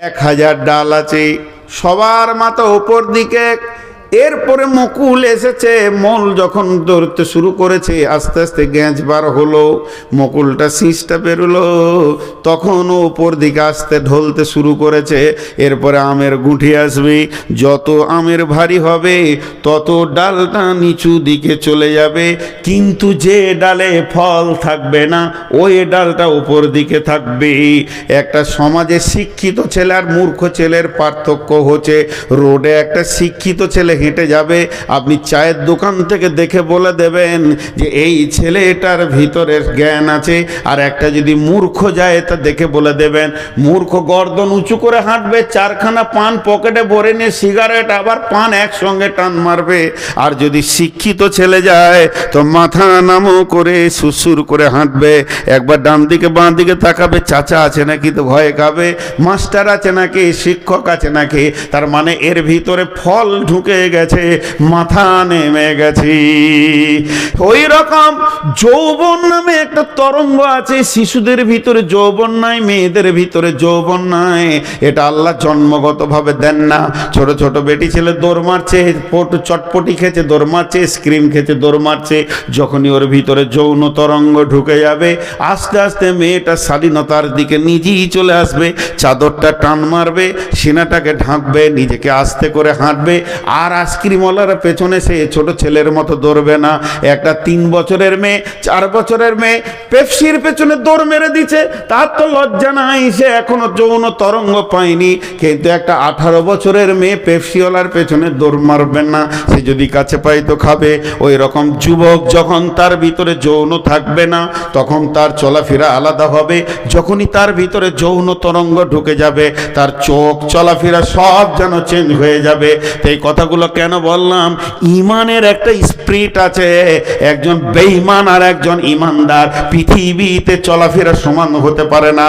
এক হাজার ডাল আছে সবার মাথা ওপর দিকে এরপরে মকুল এসেছে, মল যখন ধরতে শুরু করেছে, আস্তে আস্তে গ্যাঁজ বার হলো, মকুলটা শীষটা বেরোলো তখন ওপর দিকে আস্তে ঢলতে শুরু করেছে, এরপরে আমের গুঁঠি আসবে, যত আমের ভারী হবে, তত ডালটা নিচু দিকে চলে যাবে, কিন্তু যে ডালে ফল থাকবে না, ওই ডালটা উপর দিকে থাকবে। একটা সমাজে শিক্ষিত ছেলে আর মূর্খ ছেলের পার্থক্য হচ্ছে, রোডে একটা শিক্ষিত ছেলে হেঁটে যাবে, আপনি চায়ের দোকান থেকে দেখে বলে দেবেন যে এই ছেলেটার ভিতরের জ্ঞান আছে। আর একটা যদি মূর্খ যায় তা দেখে বলে দেবেন, মূর্খ গর্দন উঁচু করে হাঁটবে, চারখানা পান পকেটে ভরে নিয়ে সিগারেট, আবার পান একসঙ্গে টান মারবে। আর যদি শিক্ষিত ছেলে যায়, তো মাথা নামো করে সুসুর করে হাঁটবে। একবার ডান দিকে বাঁ দিকে তাকাবে, চাচা আছে নাকি তো ভয়ে খাবে, মাস্টার আছে নাকি, শিক্ষক আছে নাকি, তার মানে এর ভিতরে ফল ঢুকে গেছে, মাথা নেমে গেছে। ওই রকম যৌবন নামে একটা তরঙ্গ আছে, শিশুদের ভিতরে যৌবন নাই, মেয়েদের ভিতরে যৌবন নাই। এটা আল্লাহ জন্মগতভাবে দেন না। ছোট ছোট বেটি ছেলে দৌড় মারছে, পটু চটপটি খেয়েছে, দৌড় মারছে স্ক্রিম খেয়েছে, দৌড় মারছে। যখনই ওর ভিতরে যৌন তরঙ্গ ঢুকে যাবে, আস্তে আস্তে মেয়েটা স্বাধীনতার দিকে নিজেই চলে আসবে। চাদরটা টান মারবে, সিনাটাকে ঢাকবে, নিজেকে আস্তে করে হাঁটবে, আর আইসক্রিমওয়ালার পেছনে সে ছোট ছেলের মতো দৌড়বে না। একটা তিন বছরের মেয়ে, চার বছরের মেয়ে পেপসির পেছনে দৌড় মেরে দিচ্ছে তার তো লজ্জা নাই, সে এখনও যৌন তরঙ্গ পায়নি। কিন্তু একটা আঠারো বছরের মেয়ে পেপসিওয়ালার পেছনে দৌড় মারবেন না। সে যদি কাছে পাই তো খাবে। ওই রকম যুবক যখন তার ভিতরে যৌন থাকবে না, তখন তার চলাফেরা আলাদা হবে। যখনই তার ভিতরে যৌন তরঙ্গ ঢুকে যাবে, তার চোখ চলাফেরা সব যেন চেঞ্জ হয়ে যাবে। এই কথাগুলো কেন বললাম? ইমানের একটা স্প্রিট আছে। একজন বেঈমান আর একজন ইমানদার পৃথিবীতে চলাফেরা সমান হতে পারে না।